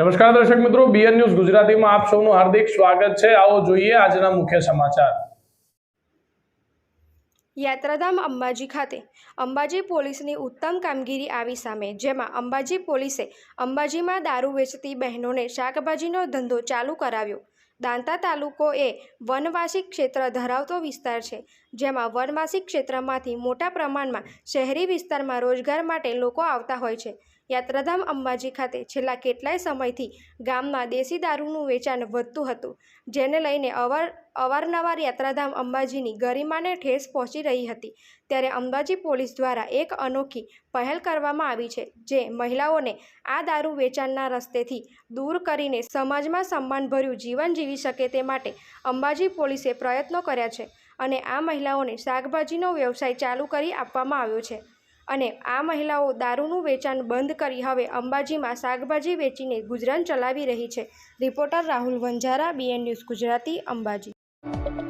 નમસ્કાર દર્શક મિત્રો બીએન ન્યૂઝ ગુજરાતીમાં આપ સૌનું હાર્દિક સ્વાગત છે. આવો જોઈએ આજના મુખ્ય સમાચાર. યાત્રાધામ અંબાજી ખાતે અંબાજી પોલીસની ઉત્તમ કામગીરી આવી સામે, જેમાં અંબાજી પોલીસે અંબાજીમાં દારૂ વેચતી બહેનોને શાકભાજીનો ધંધો ચાલુ કરાવ્યો. દાંતા તાલુકો એ વનવાસી ક્ષેત્ર ધરાવતો વિસ્તાર છે, જેમાં વનવાસી ક્ષેત્રમાંથી મોટા પ્રમાણમાં શહેરી વિસ્તારમાં રોજગાર માટે લોકો આવતા હોય છે. યાત્રાધામ અંબાજી ખાતે છેલ્લા કેટલાય સમયથી ગામમાં દેશી દારૂનું વેચાણ વધતું હતું, જેને લઈને અવાર અવારનવાર યાત્રાધામ અંબાજીની ગરિમાને ઠેસ પહોંચી રહી હતી. ત્યારે અંબાજી પોલીસ દ્વારા એક અનોખી પહેલ કરવામાં આવી છે, જે મહિલાઓને આ દારૂ વેચાણના રસ્તેથી દૂર કરીને સમાજમાં સન્માનભર્યું જીવન જીવી શકે તે માટે અંબાજી પોલીસે પ્રયત્નો કર્યા છે અને આ મહિલાઓને શાકભાજીનો વ્યવસાય ચાલુ કરી આપવામાં આવ્યો છે. અને આ મહિલાઓ દારૂનું વેચાણ બંધ કરી હવે અંબાજીમાં શાકભાજી વેચીને ગુજરાન ચલાવી રહી છે. Reporter Rahul Vanjara B N news Gujarati, Ambaji. you.